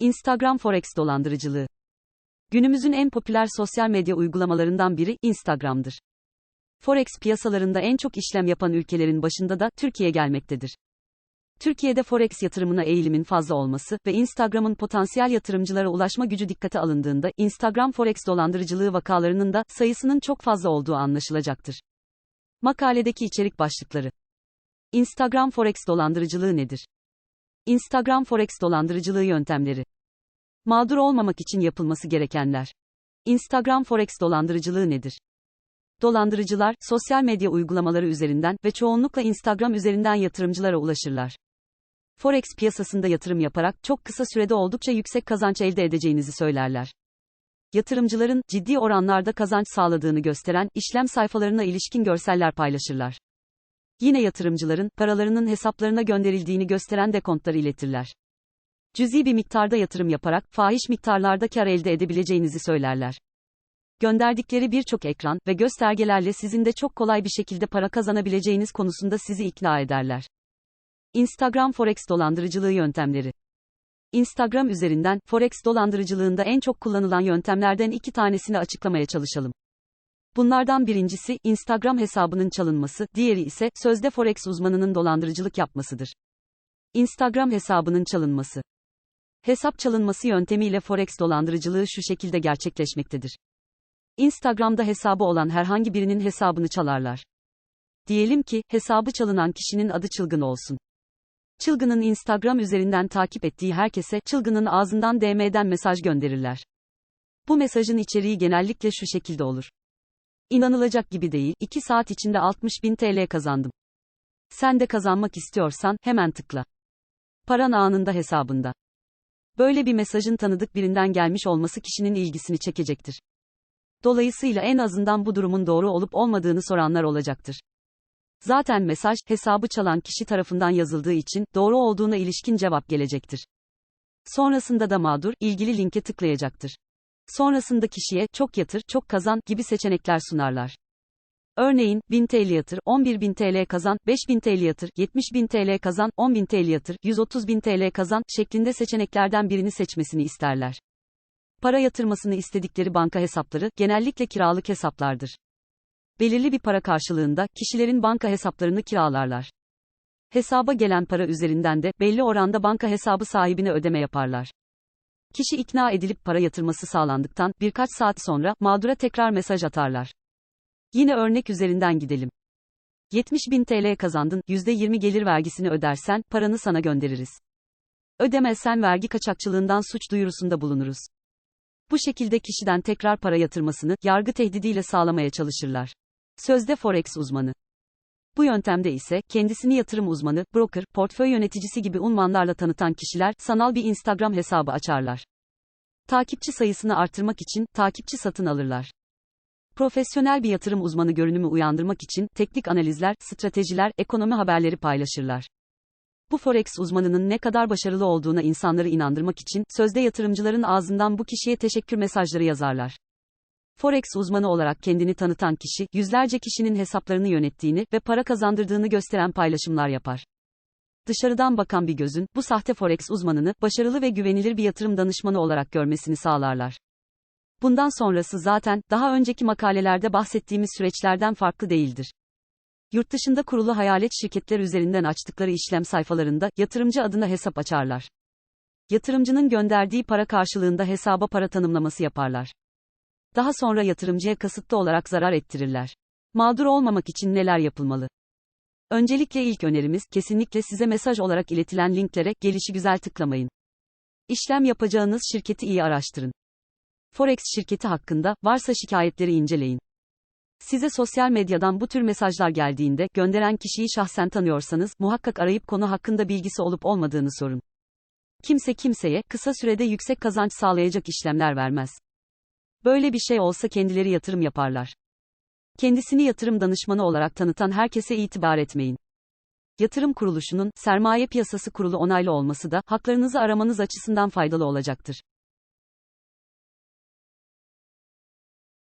Instagram Forex dolandırıcılığı. Günümüzün en popüler sosyal medya uygulamalarından biri Instagram'dır. Forex piyasalarında en çok işlem yapan ülkelerin başında da Türkiye gelmektedir. Türkiye'de forex yatırımına eğilimin fazla olması ve Instagram'ın potansiyel yatırımcılara ulaşma gücü dikkate alındığında Instagram forex dolandırıcılığı vakalarının da sayısının çok fazla olduğu anlaşılacaktır. Makaledeki içerik başlıkları. Instagram forex dolandırıcılığı nedir? Instagram forex dolandırıcılığı yöntemleri. Mağdur olmamak için yapılması gerekenler. Instagram forex dolandırıcılığı nedir? Dolandırıcılar, sosyal medya uygulamaları üzerinden ve çoğunlukla Instagram üzerinden yatırımcılara ulaşırlar. Forex piyasasında yatırım yaparak çok kısa sürede oldukça yüksek kazanç elde edeceğinizi söylerler. Yatırımcıların ciddi oranlarda kazanç sağladığını gösteren işlem sayfalarına ilişkin görseller paylaşırlar. Yine yatırımcıların paralarının hesaplarına gönderildiğini gösteren dekontları iletirler. Cüzi bir miktarda yatırım yaparak fahiş miktarlarda kar elde edebileceğinizi söylerler. Gönderdikleri birçok ekran ve göstergelerle sizin de çok kolay bir şekilde para kazanabileceğiniz konusunda sizi ikna ederler. Instagram Forex dolandırıcılığı yöntemleri. Instagram üzerinden Forex dolandırıcılığında en çok kullanılan yöntemlerden iki tanesini açıklamaya çalışalım. Bunlardan birincisi Instagram hesabının çalınması, diğeri ise sözde Forex uzmanının dolandırıcılık yapmasıdır. Instagram hesabının çalınması. Hesap çalınması yöntemiyle Forex dolandırıcılığı şu şekilde gerçekleşmektedir. Instagram'da hesabı olan herhangi birinin hesabını çalarlar. Diyelim ki, hesabı çalınan kişinin adı Çılgın olsun. Çılgın'ın Instagram üzerinden takip ettiği herkese Çılgın'ın ağzından DM'den mesaj gönderirler. Bu mesajın içeriği genellikle şu şekilde olur. İnanılacak gibi değil, 2 saat içinde 60 bin TL kazandım. Sen de kazanmak istiyorsan, hemen tıkla. Paran anında hesabında. Böyle bir mesajın tanıdık birinden gelmiş olması kişinin ilgisini çekecektir. Dolayısıyla en azından bu durumun doğru olup olmadığını soranlar olacaktır. Zaten mesaj, hesabı çalan kişi tarafından yazıldığı için, doğru olduğuna ilişkin cevap gelecektir. Sonrasında da mağdur, ilgili linke tıklayacaktır. Sonrasında kişiye, çok yatır, çok kazan, gibi seçenekler sunarlar. Örneğin, 1000 TL yatır, 11.000 TL kazan, 5000 TL yatır, 70.000 TL kazan, 10.000 TL yatır, 130.000 TL kazan, şeklinde seçeneklerden birini seçmesini isterler. Para yatırmasını istedikleri banka hesapları, genellikle kiralık hesaplardır. Belirli bir para karşılığında, kişilerin banka hesaplarını kiralarlar. Hesaba gelen para üzerinden de, belli oranda banka hesabı sahibine ödeme yaparlar. Kişi ikna edilip para yatırması sağlandıktan, birkaç saat sonra, mağdura tekrar mesaj atarlar. Yine örnek üzerinden gidelim. 70 bin TL kazandın, %20 gelir vergisini ödersen, paranı sana göndeririz. Ödemezsen vergi kaçakçılığından suç duyurusunda bulunuruz. Bu şekilde kişiden tekrar para yatırmasını, yargı tehdidiyle sağlamaya çalışırlar. Sözde Forex uzmanı. Bu yöntemde ise, kendisini yatırım uzmanı, broker, portföy yöneticisi gibi unvanlarla tanıtan kişiler, sanal bir Instagram hesabı açarlar. Takipçi sayısını artırmak için, takipçi satın alırlar. Profesyonel bir yatırım uzmanı görünümü uyandırmak için, teknik analizler, stratejiler, ekonomi haberleri paylaşırlar. Bu Forex uzmanının ne kadar başarılı olduğuna insanları inandırmak için, sözde yatırımcıların ağzından bu kişiye teşekkür mesajları yazarlar. Forex uzmanı olarak kendini tanıtan kişi, yüzlerce kişinin hesaplarını yönettiğini ve para kazandırdığını gösteren paylaşımlar yapar. Dışarıdan bakan bir gözün, bu sahte Forex uzmanını, başarılı ve güvenilir bir yatırım danışmanı olarak görmesini sağlarlar. Bundan sonrası zaten, daha önceki makalelerde bahsettiğimiz süreçlerden farklı değildir. Yurt dışında kurulu hayalet şirketler üzerinden açtıkları işlem sayfalarında, yatırımcı adına hesap açarlar. Yatırımcının gönderdiği para karşılığında hesaba para tanımlaması yaparlar. Daha sonra yatırımcıya kasıtlı olarak zarar ettirirler. Mağdur olmamak için neler yapılmalı? Öncelikle ilk önerimiz, kesinlikle size mesaj olarak iletilen linklere, gelişi güzel tıklamayın. İşlem yapacağınız şirketi iyi araştırın. Forex şirketi hakkında, varsa şikayetleri inceleyin. Size sosyal medyadan bu tür mesajlar geldiğinde, gönderen kişiyi şahsen tanıyorsanız, muhakkak arayıp konu hakkında bilgisi olup olmadığını sorun. Kimse kimseye, kısa sürede yüksek kazanç sağlayacak işlemler vermez. Böyle bir şey olsa kendileri yatırım yaparlar. Kendisini yatırım danışmanı olarak tanıtan herkese itibar etmeyin. Yatırım kuruluşunun, sermaye piyasası kurulu onaylı olması da, haklarınızı aramanız açısından faydalı olacaktır.